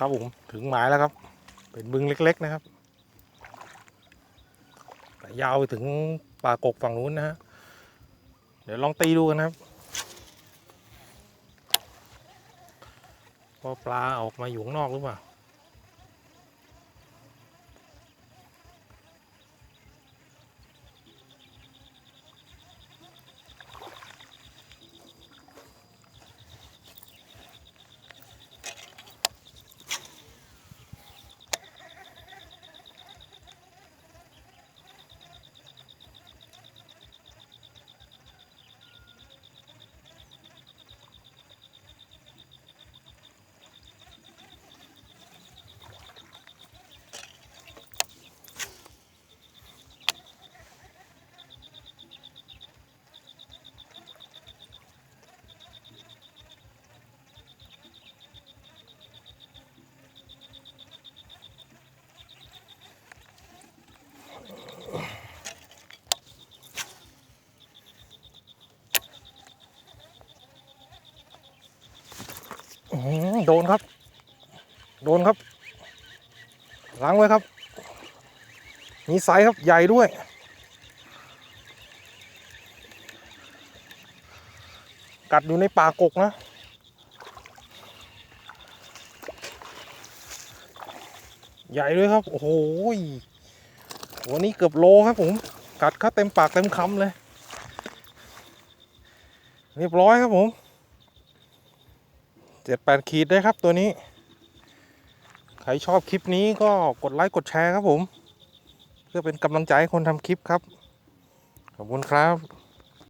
ครับผมถึงหมายแล้วครับ เป็นบึงเล็ก ๆ นะครับแต่ยาวไปถึงป่ากกฝั่งนู้นนะฮะเดี๋ยวลองตีดูกันครับว่าปลาออกมาอยู่ข้างนอกหรือเปล่า โดนครับ โดนครับล้างไว้ครับ มีไซส์ครับใหญ่ด้วย กัดอยู่ในป่ากกนะใหญ่ด้วยครับ โอ้โหวันนี้เกือบโลครับผม กัดเข้าเต็มปากเต็มคำเลย เรียบร้อยครับผม เจ็ดแปดขีดได้ครับตัวนี้ ใครชอบคลิปนี้ก็กดไลค์กดแชร์ครับผม เพื่อเป็นกำลังใจให้คนทำคลิปครับ ขอบคุณครับ